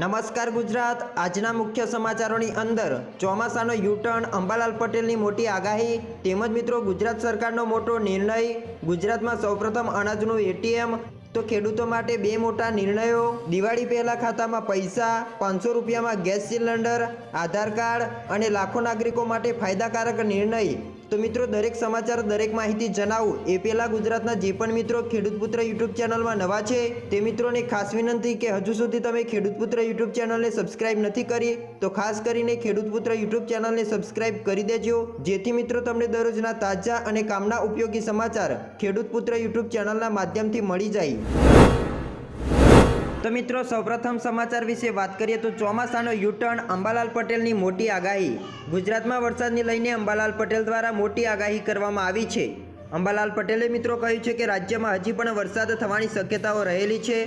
નમસ્કાર ગુજરાત. આજના મુખ્ય સમાચારોની અંદર ચોમાસાનો યુટર્ન, અંબાલાલ પટેલની મોટી આગાહી, તેમજ મિત્રો ગુજરાત સરકારનો મોટો નિર્ણય, ગુજરાતમાં સૌપ્રથમ અનાજનું એટીએમ. તો ખેડૂતો માટે બે મોટા નિર્ણયો. દિવાળી પહેલા ખાતામાં પૈસા, પાંચસો રૂપિયામાં ગેસ સિલિન્ડર, આધાર કાર્ડ અને લાખો નાગરિકો માટે ફાયદાકારક નિર્ણય. તો મિત્રો, દરેક સમાચાર, દરેક માહિતી જણાવું. એ પહેલા ગુજરાતના જે પણ મિત્રો ખેડૂત પુત્ર યુટ્યુબ ચેનલમાં નવા છે, તે મિત્રોને ખાસ વિનંતી કે હજુ સુધી તમે ખેડૂત પુત્ર યુટ્યુબ ચેનલને સબસ્ક્રાઇબ નથી કરી, તો ખાસ કરીને ખેડૂત પુત્ર યુટ્યુબ ચેનલને સબસ્ક્રાઇબ કરી દેજો. જેથી મિત્રો, તમને દરરોજના તાજા અને કામના ઉપયોગી સમાચાર ખેડૂત પુત્ર યુટ્યુબ ચેનલના માધ્યમથી મળી જાય. તો મિત્રો, સૌપ્રથમ સમાચાર વિશે વાત કરીએ તો ચોમાસાનો યુટર્ન અંબાલાલ પટેલની મોટી આગાહી. ગુજરાતમાં વરસાદને લઈને અંબાલાલ પટેલ દ્વારા મોટી આગાહી કરવામાં આવી છે. અંબાલાલ પટેલે મિત્રો કહ્યું છે કે રાજ્યમાં હજી પણ વરસાદ થવાની શક્યતાઓ રહેલી છે.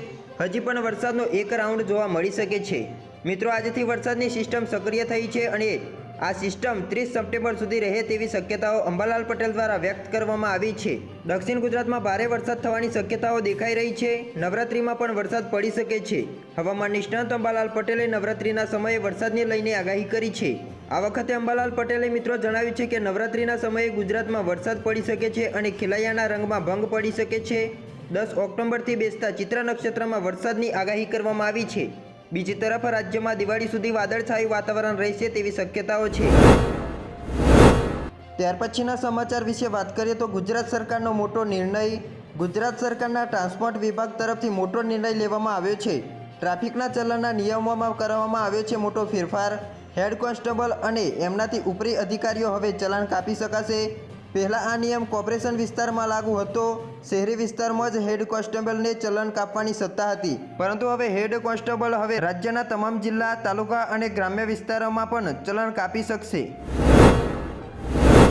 હજી પણ વરસાદનો એક રાઉન્ડ જોવા મળી શકે છે. મિત્રો, આજથી વરસાદની સિસ્ટમ સક્રિય થઈ છે અને આ સિસ્ટમ ત્રીસ સપ્ટેમ્બર સુધી રહે તેવી શક્યતાઓ અંબાલાલ પટેલ દ્વારા વ્યક્ત કરવામાં આવી છે. દક્ષિણ ગુજરાતમાં ભારે વરસાદ થવાની શક્યતાઓ દેખાઈ રહી છે. નવરાત્રિમાં પણ વરસાદ પડી શકે છે. હવામાન નિષ્ણાંત અંબાલાલ પટેલે નવરાત્રિના સમયે વરસાદને લઈને આગાહી કરી છે. આ વખતે અંબાલાલ પટેલે મિત્રો જણાવ્યું છે કે નવરાત્રિના સમયે ગુજરાતમાં વરસાદ પડી શકે છે અને ખિલૈયાના રંગમાં ભંગ પડી શકે છે. દસ ઓક્ટોબરથી બેસતા ચિત્ર નક્ષત્રમાં વરસાદની આગાહી કરવામાં આવી છે. બીજી તરફ રાજ્યમાં દિવાળી સુધી વાદળછાયું વાતાવરણ રહેશે તેવી શક્યતાઓ છે. ત્યાર પછીના સમાચાર વિશે વાત કરીએ તો ગુજરાત સરકારનો મોટો નિર્ણય ગુજરાત સરકારના ટ્રાન્સપોર્ટ વિભાગ તરફથી મોટો નિર્ણય લેવામાં આવ્યો છે. ટ્રાફિકના ચલણના નિયમોમાં કરવામાં આવ્યો છે મોટો ફેરફાર. હેડ કોન્સ્ટેબલ અને એમનાથી ઉપરી અધિકારીઓ હવે ચલણ કાપી શકાશે. પહેલાં આ નિયમ કોર્પોરેશન વિસ્તારમાં લાગુ હતો. શહેરી વિસ્તારમાં જ હેડ કોન્સ્ટેબલને ચલણ કાપવાની સત્તા હતી. પરંતુ હવે હેડ કોન્સ્ટેબલ હવે રાજ્યના તમામ જિલ્લા, તાલુકા અને ગ્રામ્ય વિસ્તારોમાં પણ ચલણ કાપી શકશે.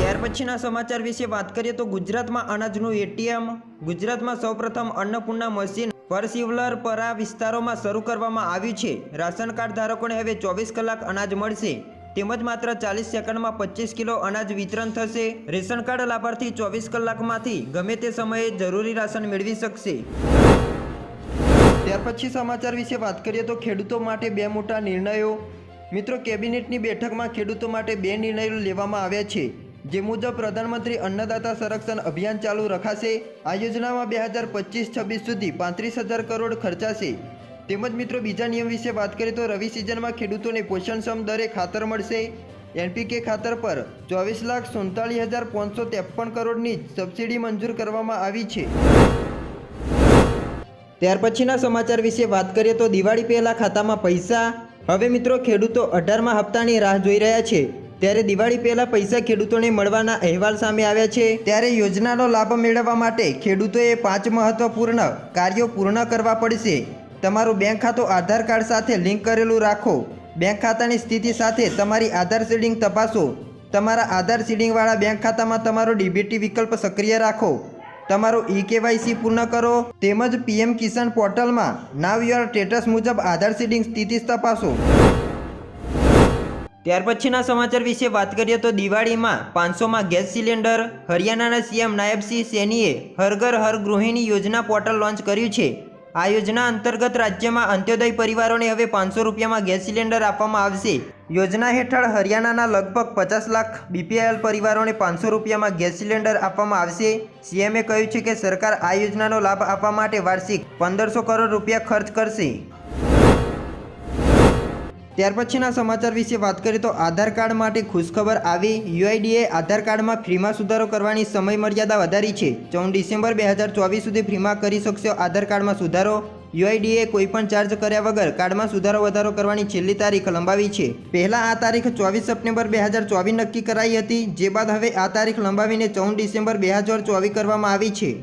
ત્યાર પછીના સમાચાર વિશે વાત કરીએ તો ગુજરાતમાં અનાજનું એટીએમ. ગુજરાતમાં સૌપ્રથમ અન્નપૂર્ણા મશીન પરસિવલર પરા વિસ્તારોમાં શરૂ કરવામાં આવ્યું છે. રાશન કાર્ડ ધારકોને હવે ચોવીસ કલાક અનાજ મળશે. તેમજ માત્ર ચાલીસ સેકન્ડમાં પચીસ કિલો અનાજ વિતરણ થશે. રેશન કાર્ડ લાભાર્થી ચોવીસ કલાકમાંથી ગમે તે સમયે જરૂરી રાશન મેળવી શકશે. ત્યાર પછી સમાચાર વિશે વાત કરીએ તો ખેડૂતો માટે બે મોટા નિર્ણયો. મિત્રો, કેબિનેટની બેઠકમાં ખેડૂતો માટે બે નિર્ણયો લેવામાં આવ્યા છે. જે મુજબ પ્રધાનમંત્રી અન્નદાતા સંરક્ષણ અભિયાન ચાલુ રખાશે. આ યોજનામાં બે હજાર પચીસ છવ્વીસ સુધી પાંત્રીસ હજાર કરોડ ખર્ચાશે. તેમજ મિત્રો બીજા નિયમ વિશે વાત કરીએ તો રવિ સિઝનમાં ખેડૂતોને પોષણક્ષમ દરે ખાતર મળશે. એનપીકે ખાતર પર ચોવીસ લાખ સુડતાલીસ હજાર પાંચસો ત્રેપન કરોડની સબસિડી મંજૂર કરવામાં આવી છે. ત્યાર પછીના સમાચાર વિશે વાત કરીએ તો દિવાળી પહેલાં ખાતામાં પૈસા. હવે મિત્રો ખેડૂતો અઢારમા હપ્તાની રાહ જોઈ રહ્યા છે. ત્યારે દિવાળી પહેલાં પૈસા ખેડૂતોને મળવાના અહેવાલ સામે આવ્યા છે. ત્યારે યોજનાનો લાભ મેળવવા માટે ખેડૂતોએ પાંચ મહત્વપૂર્ણ કાર્યો પૂર્ણ કરવા પડશે. તમારું બેંક ખાતું આધાર કાર્ડ સાથે લિંક કરેલું રાખો. બેંક ખાતાની સ્થિતિ સાથે તમારી આધાર સીડિંગ તપાસો. તમારા આધાર સીડિંગવાળા બેંક ખાતામાં તમારો ડીબીટી વિકલ્પ સક્રિય રાખો. તમારું ઈ કેવાયસી પૂર્ણ કરો. તેમજ પીએમ કિસાન પોર્ટલમાં નાવ યોર સ્ટેટસ મુજબ આધાર સીડિંગ સ્થિતિ તપાસો. ત્યાર પછીના સમાચાર વિશે વાત કરીએ તો દિવાળીમાં પાંચસોમાં ગેસ સિલિન્ડર, હરિયાણાના સીએમ નાયબસિંહ સૈનીએ હર ઘર હર ગૃહિણી યોજના પોર્ટલ લોન્ચ કર્યું છે. આ યોજના અંતર્ગત રાજ્યમાં અંત્યોદય પરિવારોને હવે પાંચસો રૂપિયામાં ગેસ સિલિન્ડર આપવામાં આવશે. યોજના હેઠળ હરિયાણાના લગભગ પચાસ લાખ બીપીએલ પરિવારોને પાંચસો રૂપિયામાં ગેસ સિલિન્ડર આપવામાં આવશે. સીએમએ કહ્યું છે કે સરકાર આ યોજનાનો લાભ આપવા માટે વાર્ષિક પંદરસો કરોડ રૂપિયા ખર્ચ કરશે. ત્યાર પછીના સમાચાર વિશે વાત કરીએ તો આધાર કાર્ડ માટે ખુશખબર આવી. યુઆઈડીએ આધાર કાર્ડમાં ફ્રીમાં સુધારો કરવાની સમય મર્યાદા વધારી છે. ચૌદ ડિસેમ્બર બે હજાર ચોવીસ સુધી ફ્રીમાં કરી શકશો આધાર કાર્ડમાં સુધારો. યુઆઈડીએ કોઈપણ ચાર્જ કર્યા વગર કાર્ડમાં સુધારો વધારો કરવાની છેલ્લી તારીખ લંબાવી છે. પહેલા આ તારીખ ચોવીસ સપ્ટેમ્બર બે હજાર ચોવીસ નક્કી કરાઈ હતી. જે બાદ હવે આ તારીખ લંબાવીને ચૌદ ડિસેમ્બર બે હજાર ચોવીસ કરવામાં આવી છે.